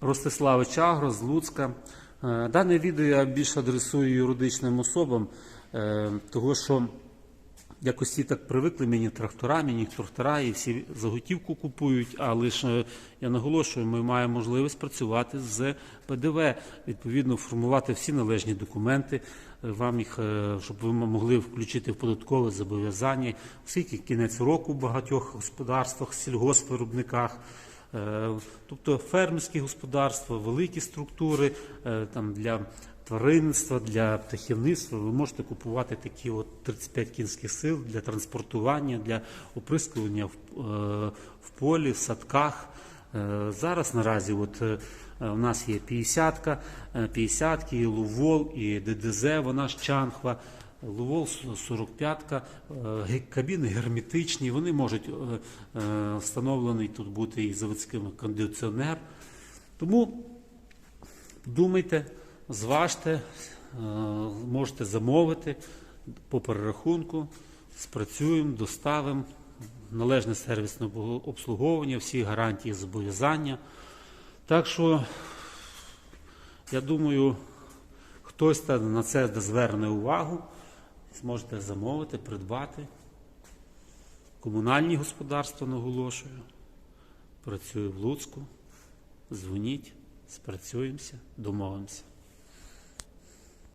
Ростиславич Агро з Луцька. Е, Дане відео я більше адресую юридичним особам, е, того що якось всі так привикли мені трактора, мені трактора і всі заготівку купують, а лише я наголошую, ми маємо можливість працювати з ПДВ, відповідно формувати всі належні документи, е, вам їх, е, щоб ви могли включити в податкове зобов'язання, оскільки кінець року в багатьох господарствах, сільгоспвиробниках. Е, Тобто фермерські господарства, великі структури е, там для тваринництва, для птахівництва. Ви можете купувати такі от 35 кінських сил для транспортування, для оприскування в, е, в полі, в садках. Зараз наразі от, у нас є 50-ка, е, 50-ки, і Лувол, і ДДЗ, вона ж Чанхва. Лувол 45-ка, е, кабіни герметичні, вони можуть е, е, встановлений тут бути і заводським кондиціонер. Тому думайте, зважте, можете замовити по перерахунку, спрацюємо, доставимо належне сервісне обслуговування, всі гарантії зобов'язання. Так що, я думаю, хтось на це зверне увагу, зможете замовити, придбати. Комунальні господарства наголошую. Працюю в Луцьку. Дзвоніть, спрацюємося, домовимося.